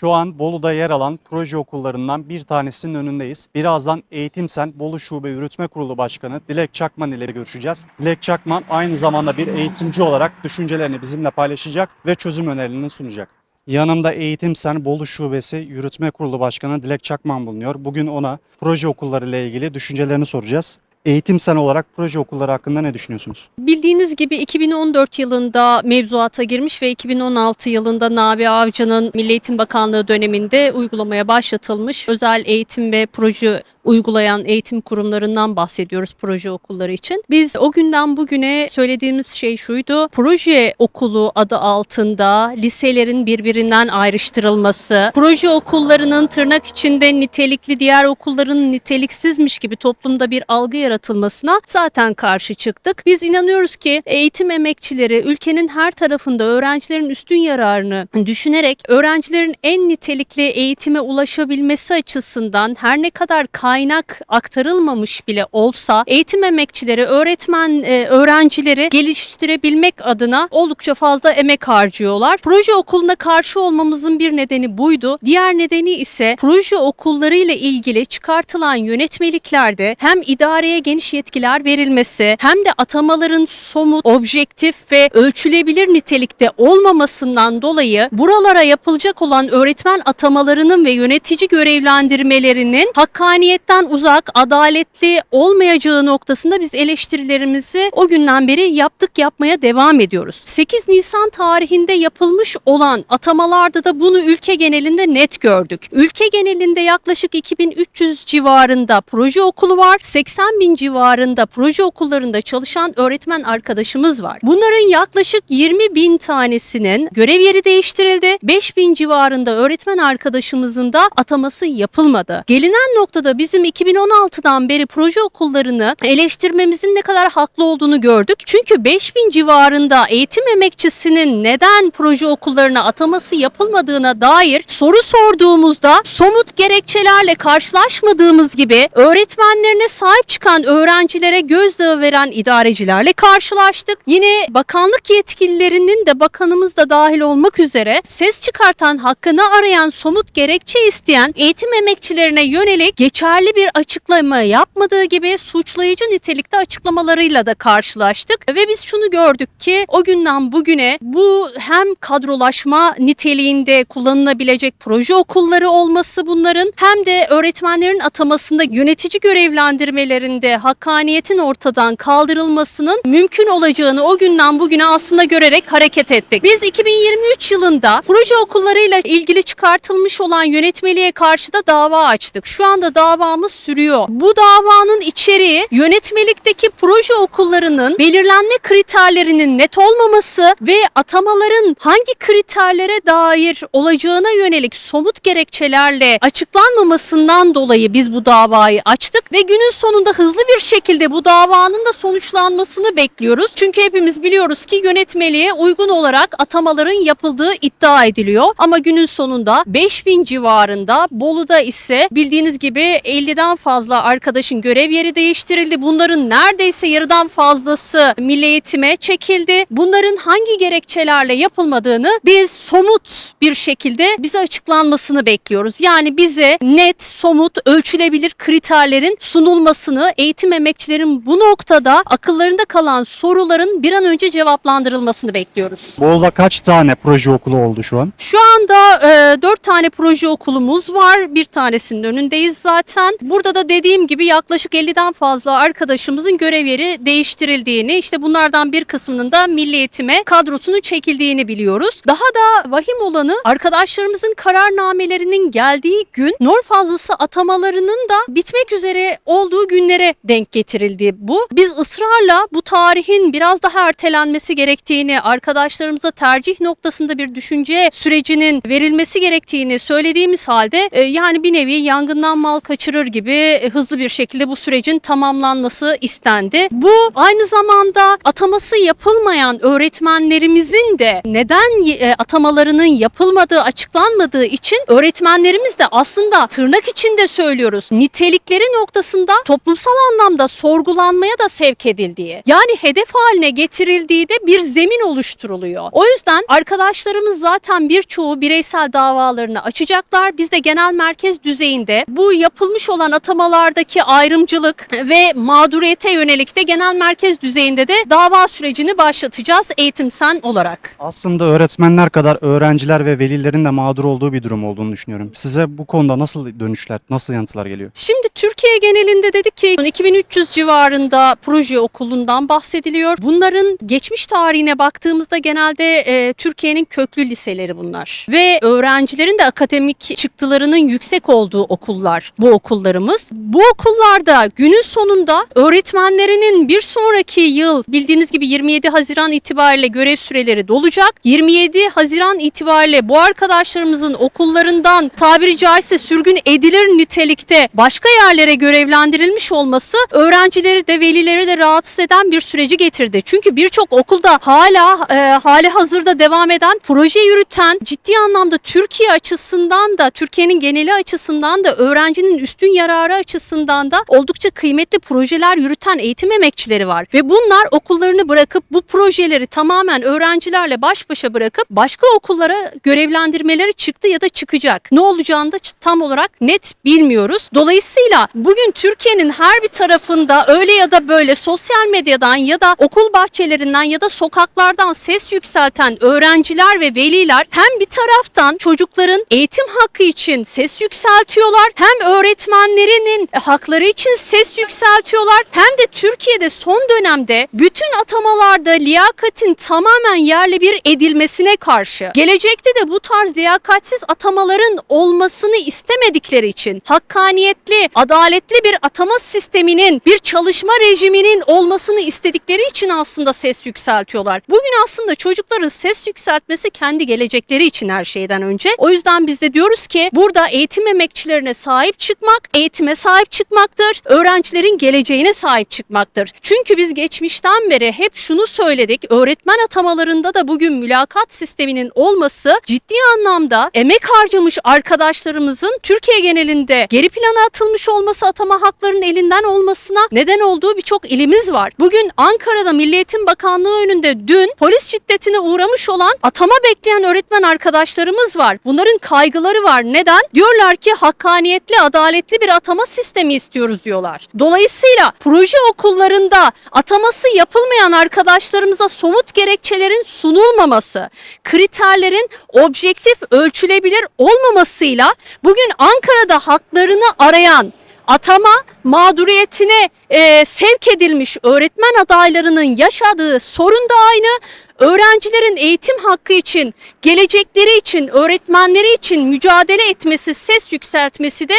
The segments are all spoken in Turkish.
Şu an Bolu'da yer alan proje okullarından bir tanesinin önündeyiz. Birazdan Eğitimsen Bolu Şube Yürütme Kurulu Başkanı Dilek Çakman ile görüşeceğiz. Dilek Çakman aynı zamanda bir eğitimci olarak düşüncelerini bizimle paylaşacak ve çözüm önerilerini sunacak. Yanımda Eğitimsen Bolu Şubesi Yürütme Kurulu Başkanı Dilek Çakman bulunuyor. Bugün ona proje okulları ile ilgili düşüncelerini soracağız. Eğitimsen olarak proje okulları hakkında ne düşünüyorsunuz? Bildiğiniz gibi 2014 yılında mevzuata girmiş ve 2016 yılında Nabi Avcı'nın Milli Eğitim Bakanlığı döneminde uygulamaya başlatılmış özel eğitim ve proje uygulayan eğitim kurumlarından bahsediyoruz proje okulları için. Biz o günden bugüne söylediğimiz şey şuydu. Proje okulu adı altında liselerin birbirinden ayrıştırılması, proje okullarının tırnak içinde nitelikli diğer okulların niteliksizmiş gibi toplumda bir algı yaratılmasına zaten karşı çıktık. Biz inanıyoruz ki eğitim emekçileri ülkenin her tarafında öğrencilerin üstün yararını düşünerek öğrencilerin en nitelikli eğitime ulaşabilmesi açısından her ne kadar kaynak aktarılmamış bile olsa eğitim emekçileri, öğretmen, e, öğrencileri geliştirebilmek adına oldukça fazla emek harcıyorlar. Proje okuluna karşı olmamızın bir nedeni buydu. Diğer nedeni ise proje okulları ile ilgili çıkartılan yönetmeliklerde hem idareye geniş yetkiler verilmesi hem de atamaların somut, objektif ve ölçülebilir nitelikte olmamasından dolayı buralara yapılacak olan öğretmen atamalarının ve yönetici görevlendirmelerinin hakkaniyetten uzak, adaletli olmayacağı noktasında biz eleştirilerimizi o günden beri yaptık yapmaya devam ediyoruz. 8 Nisan tarihinde yapılmış olan atamalarda da bunu ülke genelinde net gördük. Ülke genelinde yaklaşık 2300 civarında proje okulu var. 80 bin civarında proje okullarında çalışan öğretmen arkadaşımız var. Bunların yaklaşık 20 bin tanesinin görev yeri değiştirildi. 5 bin civarında öğretmen arkadaşımızın da ataması yapılmadı. Gelinen noktada bizim 2016'dan beri proje okullarını eleştirmemizin ne kadar haklı olduğunu gördük. Çünkü 5 bin civarında eğitim emekçisinin neden proje okullarına ataması yapılmadığına dair soru sorduğumuzda somut gerekçelerle karşılaşmadığımız gibi öğretmenlerine sahip çıkan öğrencilere gözdağı veren idarecilerle karşılaştık. Yine bakanlık yetkililerinin de bakanımız da dahil olmak üzere ses çıkartan hakkını arayan somut gerekçe isteyen eğitim emekçilerine yönelik geçerli bir açıklama yapmadığı gibi suçlayıcı nitelikte açıklamalarıyla da karşılaştık ve biz şunu gördük ki o günden bugüne bu hem kadrolaşma niteliğinde kullanılabilecek proje okulları olması bunların hem de öğretmenlerin atamasında yönetici görevlendirmelerinde hakkaniyetin ortadan kaldırılmasının mümkün olacağını o günden bugüne aslında görerek hareket ettik. Biz 2023 yılında proje okullarıyla ilgili çıkartılmış olan yönetmeliğe karşı da dava açtık. Şu anda davamız sürüyor. Bu davanın içeriği yönetmelikteki proje okullarının belirlenme kriterlerinin net olmaması ve atamaların hangi kriterlere dair olacağına yönelik somut gerekçelerle açıklanmamasından dolayı biz bu davayı açtık ve günün sonunda hızlı bir şekilde bu davanın da sonuçlanmasını bekliyoruz. Çünkü hepimiz biliyoruz ki yönetmeliğe uygun olarak atamaların yapıldığı iddia ediliyor. Ama günün sonunda 5000 civarında Bolu'da ise bildiğiniz gibi 50'den fazla arkadaşın görev yeri değiştirildi. Bunların neredeyse yarıdan fazlası milli eğitime çekildi. Bunların hangi gerekçelerle yapılmadığını biz somut bir şekilde bize açıklanmasını bekliyoruz. Yani bize net, somut, ölçülebilir kriterlerin sunulmasını, emekçilerin bu noktada akıllarında kalan soruların bir an önce cevaplandırılmasını bekliyoruz. Bolu'da kaç tane proje okulu oldu şu an? Şu anda e, 4 tane proje okulumuz var. Bir tanesinin önündeyiz zaten. Burada da dediğim gibi yaklaşık 50'den fazla arkadaşımızın görev yeri değiştirildiğini, işte bunlardan bir kısmının da milli eğitime kadrosunun çekildiğini biliyoruz. Daha da vahim olanı arkadaşlarımızın kararnamelerinin geldiği gün norm fazlası atamalarının da bitmek üzere olduğu günlere denk getirildi bu. Biz ısrarla bu tarihin biraz daha ertelenmesi gerektiğini, arkadaşlarımıza tercih noktasında bir düşünce sürecinin verilmesi gerektiğini söylediğimiz halde e, yani bir nevi yangından mal kaçırır gibi e, hızlı bir şekilde bu sürecin tamamlanması istendi. Bu aynı zamanda ataması yapılmayan öğretmenlerimizin de neden e, atamalarının yapılmadığı açıklanmadığı için öğretmenlerimiz de aslında tırnak içinde söylüyoruz nitelikleri noktasında toplumsal anlamda sorgulanmaya da sevk edildiği, yani hedef haline getirildiği de bir zemin oluşturuluyor. O yüzden arkadaşlarımız zaten birçoğu bireysel davalarını açacaklar. Biz de genel merkez düzeyinde bu yapılmış olan atamalardaki ayrımcılık ve mağduriyete yönelik de genel merkez düzeyinde de dava sürecini başlatacağız eğitimsen olarak. Aslında öğretmenler kadar öğrenciler ve velilerin de mağdur olduğu bir durum olduğunu düşünüyorum. Size bu konuda nasıl dönüşler, nasıl yanıtlar geliyor? Şimdi Türkiye genelinde dedik ki 2300 civarında proje okulundan bahsediliyor. Bunların geçmiş tarihine baktığımızda genelde e, Türkiye'nin köklü liseleri bunlar. Ve öğrencilerin de akademik çıktılarının yüksek olduğu okullar bu okullarımız. Bu okullarda günün sonunda öğretmenlerinin bir sonraki yıl bildiğiniz gibi 27 Haziran itibariyle görev süreleri dolacak. 27 Haziran itibariyle bu arkadaşlarımızın okullarından tabiri caizse sürgün edilir nitelikte başka yerlere görevlendirilmiş olması öğrencileri de velileri de rahatsız eden bir süreci getirdi. Çünkü birçok okulda hala e, hali hazırda devam eden proje yürüten ciddi anlamda Türkiye açısından da Türkiye'nin geneli açısından da öğrencinin üstün yararı açısından da oldukça kıymetli projeler yürüten eğitim emekçileri var. Ve bunlar okullarını bırakıp bu projeleri tamamen öğrencilerle baş başa bırakıp başka okullara görevlendirmeleri çıktı ya da çıkacak. Ne olacağını da tam olarak net bilmiyoruz. Dolayısıyla bugün Türkiye'nin her bir tarafında öyle ya da böyle sosyal medyadan ya da okul bahçelerinden ya da sokaklardan ses yükselten öğrenciler ve veliler hem bir taraftan çocukların eğitim hakkı için ses yükseltiyorlar hem öğretmenlerinin hakları için ses yükseltiyorlar hem de Türkiye'de son dönemde bütün atamalarda liyakatin tamamen yerle bir edilmesine karşı gelecekte de bu tarz liyakatsiz atamaların olmasını istemedikleri için hakkaniyetli, adaletli bir atama sisteminin, bir çalışma rejiminin olmasını istedikleri için aslında ses yükseltiyorlar. Bugün aslında çocukların ses yükseltmesi kendi gelecekleri için her şeyden önce. O yüzden biz de diyoruz ki burada eğitim emekçilerine sahip çıkmak, eğitime sahip çıkmaktır. Öğrencilerin geleceğine sahip çıkmaktır. Çünkü biz geçmişten beri hep şunu söyledik. Öğretmen atamalarında da bugün mülakat sisteminin olması ciddi anlamda emek harcamış arkadaşlarımızın Türkiye genelinde geri plana atılmış olması atama haklarının elinden olmasına neden olduğu birçok ilimiz var. Bugün Ankara'da Milli Eğitim Bakanlığı önünde dün polis şiddetine uğramış olan atama bekleyen öğretmen arkadaşlarımız var. Bunların kaygıları var. Neden? Diyorlar ki hakkaniyetli, adaletli bir atama sistemi istiyoruz diyorlar. Dolayısıyla proje okullarında ataması yapılmayan arkadaşlarımıza somut gerekçelerin sunulmaması, kriterlerin objektif ölçülebilir olmamasıyla bugün Ankara'da haklarını arayan atama mağduriyetine e, sevk edilmiş öğretmen adaylarının yaşadığı sorun da aynı. Öğrencilerin eğitim hakkı için, gelecekleri için, öğretmenleri için mücadele etmesi, ses yükseltmesi de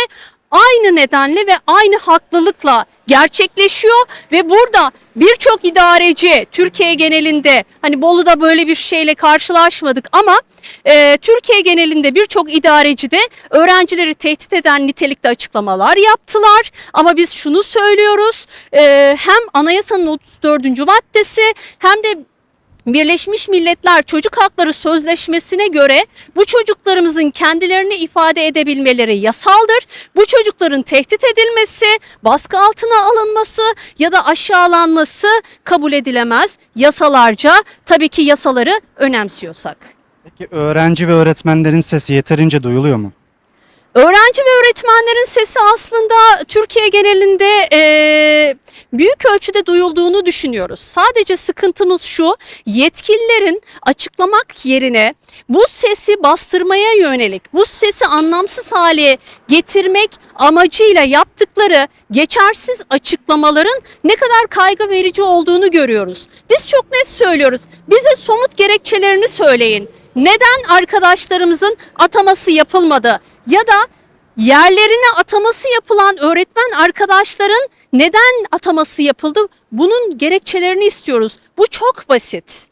aynı nedenle ve aynı haklılıkla gerçekleşiyor ve burada birçok idareci Türkiye genelinde hani Bolu'da böyle bir şeyle karşılaşmadık ama e, Türkiye genelinde birçok idareci de öğrencileri tehdit eden nitelikte açıklamalar yaptılar. Ama biz şunu söylüyoruz e, hem anayasanın 34. maddesi hem de Birleşmiş Milletler Çocuk Hakları Sözleşmesi'ne göre bu çocuklarımızın kendilerini ifade edebilmeleri yasaldır. Bu çocukların tehdit edilmesi, baskı altına alınması ya da aşağılanması kabul edilemez yasalarca. Tabii ki yasaları önemsiyorsak. Peki öğrenci ve öğretmenlerin sesi yeterince duyuluyor mu? Öğrenci ve öğretmenlerin sesi aslında Türkiye genelinde eee, büyük ölçüde duyulduğunu düşünüyoruz. Sadece sıkıntımız şu, yetkililerin açıklamak yerine bu sesi bastırmaya yönelik, bu sesi anlamsız hale getirmek amacıyla yaptıkları geçersiz açıklamaların ne kadar kaygı verici olduğunu görüyoruz. Biz çok net söylüyoruz. Bize somut gerekçelerini söyleyin. Neden arkadaşlarımızın ataması yapılmadı? Ya da yerlerine ataması yapılan öğretmen arkadaşların neden ataması yapıldı? Bunun gerekçelerini istiyoruz. Bu çok basit.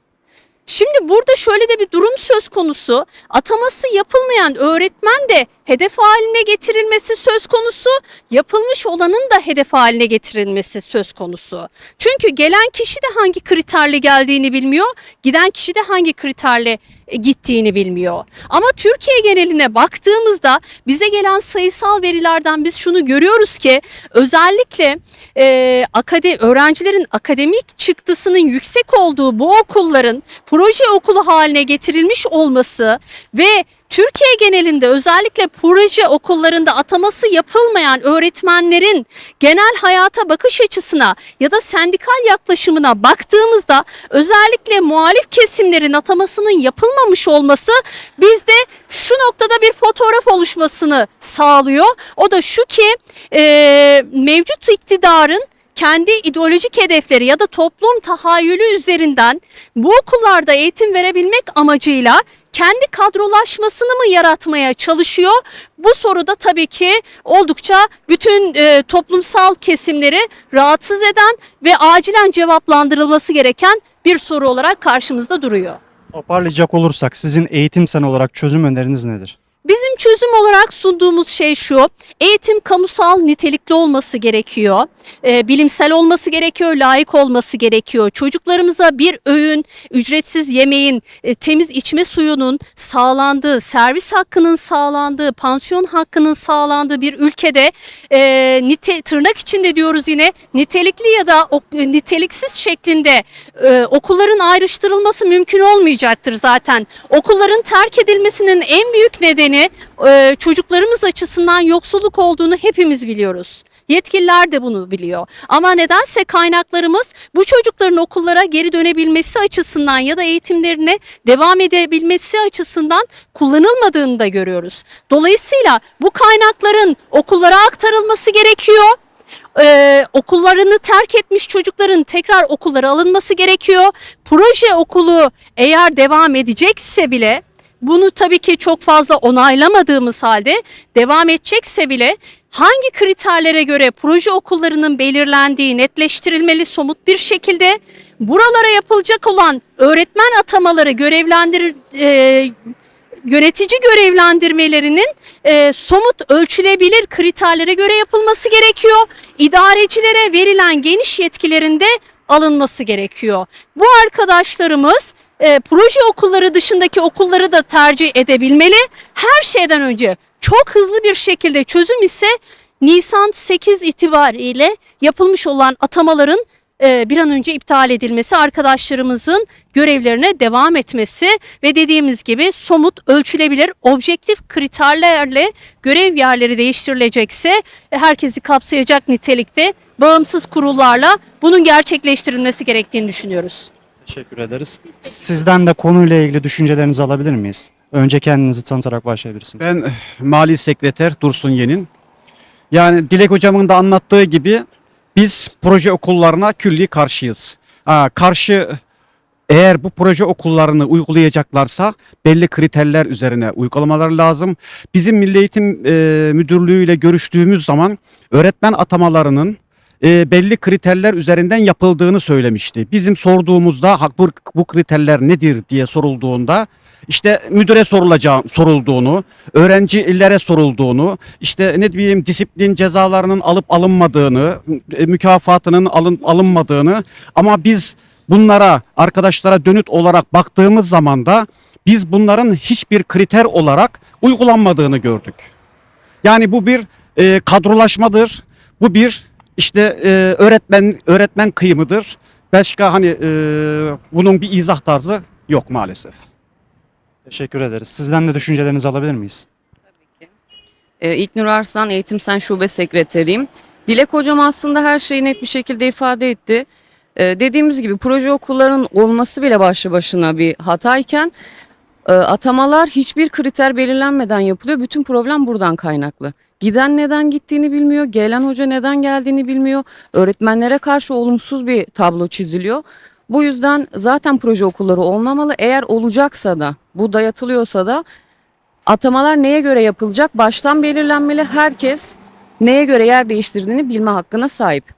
Şimdi burada şöyle de bir durum söz konusu. Ataması yapılmayan öğretmen de hedef haline getirilmesi söz konusu. Yapılmış olanın da hedef haline getirilmesi söz konusu. Çünkü gelen kişi de hangi kriterle geldiğini bilmiyor. Giden kişi de hangi kriterle gittiğini bilmiyor. Ama Türkiye geneline baktığımızda bize gelen sayısal verilerden biz şunu görüyoruz ki özellikle e, akade öğrencilerin akademik çıktısının yüksek olduğu bu okulların proje okulu haline getirilmiş olması ve Türkiye genelinde özellikle proje okullarında ataması yapılmayan öğretmenlerin genel hayata bakış açısına ya da sendikal yaklaşımına baktığımızda özellikle muhalif kesimlerin atamasının yapılmamış olması bizde şu noktada bir fotoğraf oluşmasını sağlıyor. O da şu ki e, mevcut iktidarın kendi ideolojik hedefleri ya da toplum tahayyülü üzerinden bu okullarda eğitim verebilmek amacıyla kendi kadrolaşmasını mı yaratmaya çalışıyor? Bu soruda tabii ki oldukça bütün e, toplumsal kesimleri rahatsız eden ve acilen cevaplandırılması gereken bir soru olarak karşımızda duruyor. Toparlayacak olursak sizin eğitim sen olarak çözüm öneriniz nedir? Bizim çözüm olarak sunduğumuz şey şu. Eğitim kamusal nitelikli olması gerekiyor. Ee, bilimsel olması gerekiyor, layık olması gerekiyor. Çocuklarımıza bir öğün, ücretsiz yemeğin, e, temiz içme suyunun sağlandığı, servis hakkının sağlandığı, pansiyon hakkının sağlandığı bir ülkede e, nite, tırnak içinde diyoruz yine nitelikli ya da ok- e, niteliksiz şeklinde e, okulların ayrıştırılması mümkün olmayacaktır zaten. Okulların terk edilmesinin en büyük nedeni e, çocuklarımız açısından yoksulluk olduğunu hepimiz biliyoruz. Yetkililer de bunu biliyor. Ama nedense kaynaklarımız bu çocukların okullara geri dönebilmesi açısından ya da eğitimlerine devam edebilmesi açısından kullanılmadığını da görüyoruz. Dolayısıyla bu kaynakların okullara aktarılması gerekiyor ee, okullarını terk etmiş çocukların tekrar okullara alınması gerekiyor. Proje okulu eğer devam edecekse bile bunu tabii ki çok fazla onaylamadığımız halde devam edecekse bile hangi kriterlere göre proje okullarının belirlendiği netleştirilmeli somut bir şekilde buralara yapılacak olan öğretmen atamaları görevlendir e, yönetici görevlendirmelerinin e, somut ölçülebilir kriterlere göre yapılması gerekiyor. İdarecilere verilen geniş yetkilerin de alınması gerekiyor. Bu arkadaşlarımız e, proje okulları dışındaki okulları da tercih edebilmeli. Her şeyden önce çok hızlı bir şekilde çözüm ise Nisan 8 itibariyle yapılmış olan atamaların e, bir an önce iptal edilmesi, arkadaşlarımızın görevlerine devam etmesi ve dediğimiz gibi somut, ölçülebilir, objektif kriterlerle görev yerleri değiştirilecekse e, herkesi kapsayacak nitelikte bağımsız kurullarla bunun gerçekleştirilmesi gerektiğini düşünüyoruz. Teşekkür ederiz. Sizden de konuyla ilgili düşüncelerinizi alabilir miyiz? Önce kendinizi tanıtarak başlayabilirsiniz. Ben eh, Mali Sekreter Dursun Yenin. Yani Dilek Hocam'ın da anlattığı gibi biz proje okullarına külli karşıyız. Ha, karşı eğer bu proje okullarını uygulayacaklarsa belli kriterler üzerine uygulamaları lazım. Bizim Milli Eğitim e, Müdürlüğü ile görüştüğümüz zaman öğretmen atamalarının e, belli kriterler üzerinden yapıldığını söylemişti. Bizim sorduğumuzda "Ha, bu, bu kriterler nedir diye sorulduğunda işte müdüre sorulacağı sorulduğunu, öğrencilere sorulduğunu, işte ne bileyim disiplin cezalarının alıp alınmadığını, e, mükafatının alın, alınmadığını ama biz bunlara arkadaşlara dönüt olarak baktığımız zaman da biz bunların hiçbir kriter olarak uygulanmadığını gördük. Yani bu bir e, kadrolaşmadır. Bu bir işte e, öğretmen öğretmen kıyımıdır. Başka hani e, bunun bir izah tarzı yok maalesef. Teşekkür ederiz. Sizden de düşüncelerinizi alabilir miyiz? Ee, İlknur Arslan Eğitim Sen Şube Sekreteriyim. Dilek Hocam aslında her şeyi net bir şekilde ifade etti. Ee, dediğimiz gibi proje okulların olması bile başlı başına bir hatayken e, atamalar hiçbir kriter belirlenmeden yapılıyor. Bütün problem buradan kaynaklı. Giden neden gittiğini bilmiyor, gelen hoca neden geldiğini bilmiyor. Öğretmenlere karşı olumsuz bir tablo çiziliyor. Bu yüzden zaten proje okulları olmamalı. Eğer olacaksa da, bu dayatılıyorsa da Atamalar neye göre yapılacak? Baştan belirlenmeli. Herkes neye göre yer değiştirdiğini bilme hakkına sahip.